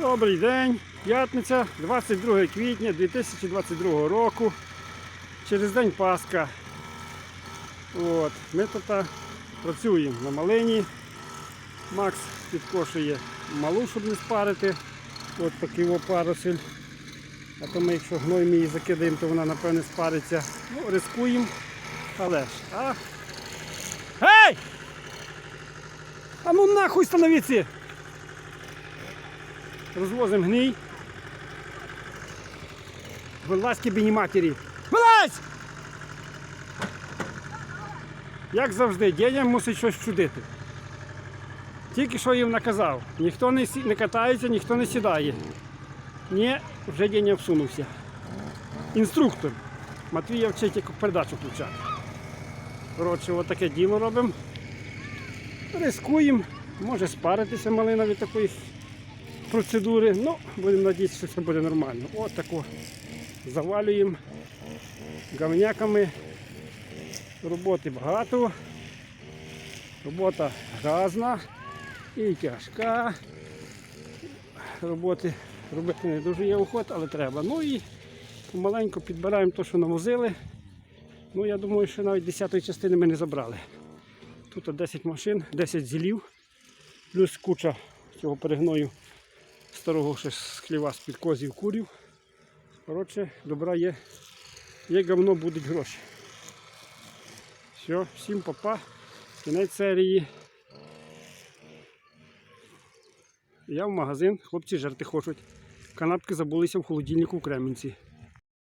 Добрий день, п'ятниця, 22 квітня 2022 року. Через день Пасха. От, ми тут працюємо на малині. Макс підкошує малу, щоб не спарити. От такий опаросель. А то ми, якщо гной її закидаємо, то вона напевне спариться. Ну, рискуємо. Але ж, а? Гей! А ну нахуй становіться! Розвозимо гній. Вилазь кибіні матері. Вилазь! Як завжди, дядя мусить щось вчудити. Тільки що їм наказав. Ніхто не, сі- не катається, ніхто не сідає. Ні, вже дядя всунувся. Інструктор. Матвія вчить, як передачу включати. Коротше, отаке діло робимо. Рискуємо. Може спаритися малина від такої процедури. Ну, будемо надіятися, що все буде нормально. От тако завалюємо говняками. Роботи багато. Робота грязна і тяжка. Роботи робити не дуже є охот, але треба. Ну і помаленьку підбираємо те, що навозили. Ну, я думаю, що навіть 10 частини ми не забрали. Тут 10 машин, 10 зілів, плюс куча цього перегною старого ще хліва з під козів курів. Коротше, добра є. Є говно, будуть гроші. Все, всім папа. Кінець серії. Я в магазин, хлопці жерти хочуть. Канапки забулися в холодильнику в Кремінці.